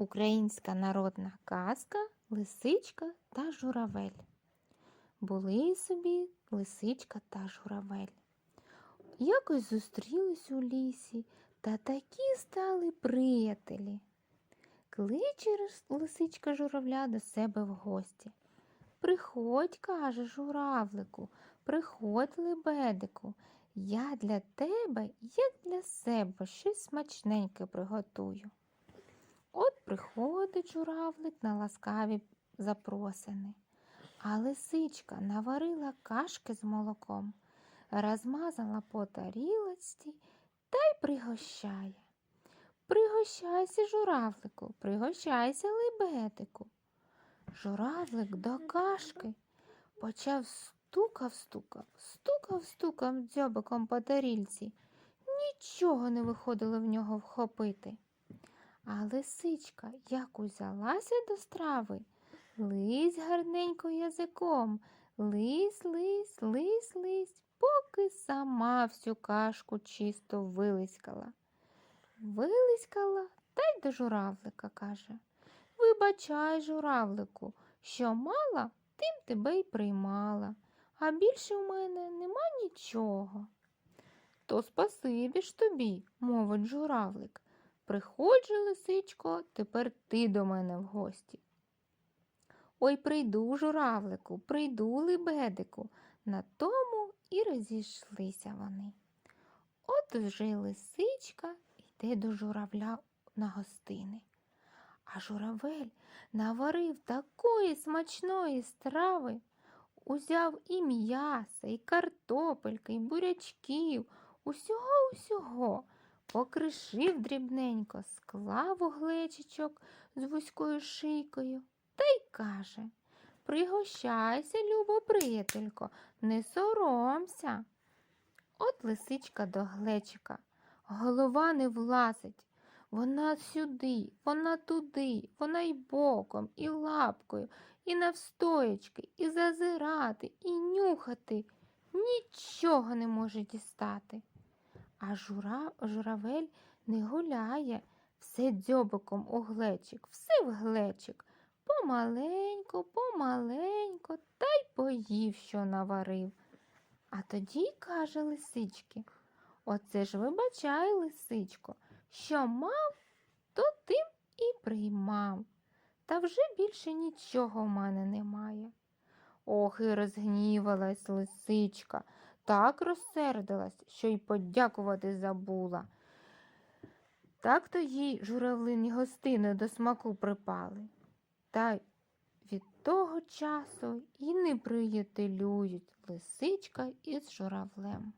Українська народна казка Лисичка та журавель. Були собі лисичка та журавель. Якось зустрілись у лісі та такі стали приятелі. Кличе лисичка журавля до себе в гості. Приходь, каже журавлику, приходь, лебедику. Я для тебе, як для себе, щось смачненьке приготую. Приходить журавлик на ласкаві запросини, а лисичка наварила кашки з молоком, розмазала по тарілочці та й пригощає. Пригощайся, журавлику, пригощайся, лебедику. Журавлик до кашки почав стукав, стукав, стукав, стукав дзьобиком по тарільці. Нічого не виходило в нього вхопити. А лисичка як узялася до страви, лись гарненько язиком, лись, лись, лись, лись, поки сама всю кашку чисто вилискала. Вилискала та й до журавлика каже. Вибачай, журавлику, що мала, тим тебе й приймала, а більше в мене нема нічого. То спасибі ж тобі, мовить журавлик. Приходь же, лисичко, тепер ти до мене в гості. Ой, прийду, журавлику, прийду, лебедику. На тому і розійшлися вони. От вже лисичка йде до журавля на гостини. А журавель наварив такої смачної страви, узяв і м'яса, і картопельки, і бурячків, усього усього, покришив дрібненько, склав у глечичок з вузькою шийкою та й каже Пригощайся, любо приятелько, не соромся. От лисичка до глечика, голова не влазить. Вона сюди, вона туди, вона й боком, і лапкою, і навстоячки, і зазирати, і нюхати. Нічого не може дістати. А жура, журавель не гуляє, все дзьобиком у глечик, все в глечик. Помаленько, помаленько, та й поїв, що наварив. А тоді каже лисички, оце ж вибачай, лисичко, що мав, то тим і приймав. Та вже більше нічого в мене немає. Ох, і розгнівалась лисичка, так розсердилась, що й подякувати забула. Так то їй журавлині гостини до смаку припали. Та від того часу і не приятелюють лисичка із журавлем.